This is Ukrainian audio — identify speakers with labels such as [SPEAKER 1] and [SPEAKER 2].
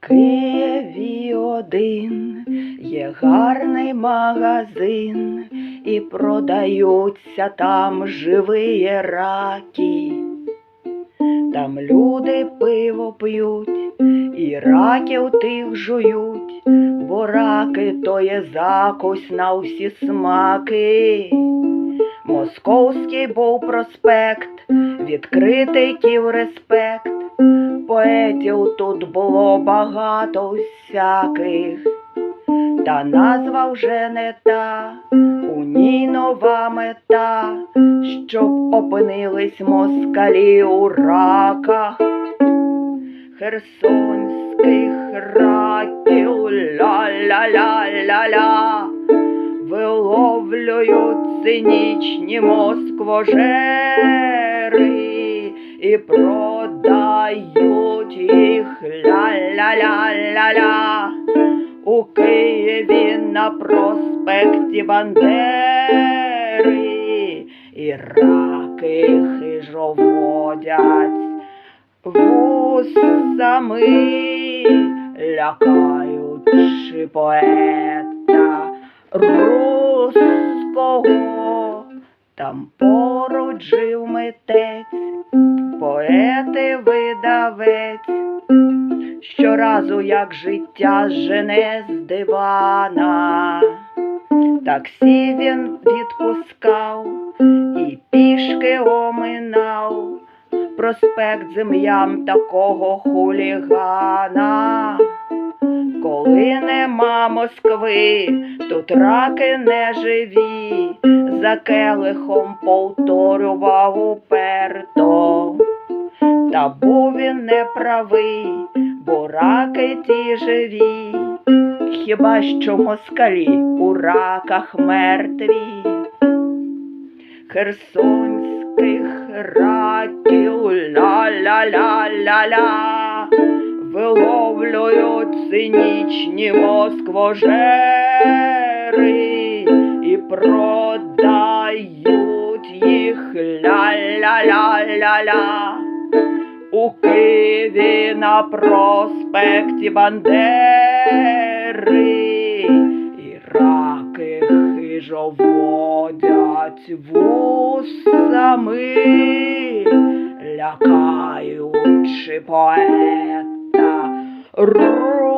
[SPEAKER 1] Києві один є гарний магазин, і продаються там живі раки. Там люди пиво п'ють, і раків тих жують, бо раки то є закось на усі смаки. Московський був проспект, відкритий ків респект. Поетів тут було багато всяких, та назва вже не та, у ній нова мета, щоб опинились москалі у раках. Херсонських раків ля-ля-ля-ля-ля. Виловлюють цинічні москвожери і продають їх. Ля-ля-ля-ля-ля. У Києві на проспекті Бандери і раки хижоводять. Вусами, лякаючи поета руського, там поруч жив митець, поет і видавець. Щоразу, як життя жене з дивана, таксі він відпускав і пішки оминав проспект землям такого хулігана. Коли нема Москви, тут раки не живі, за келихом повторював уперто. Та був він не правий, бо раки ті живі, хіба що москалі у раках мертві. Херсонських раків ля-ля-ля-ля-ля. Виловлюють цинічні москвожери і продають їх. Ля-ля-ля-ля-ля у Києві на проспекті Бандери і раки хижоводять вусами, лякаючи поета руського.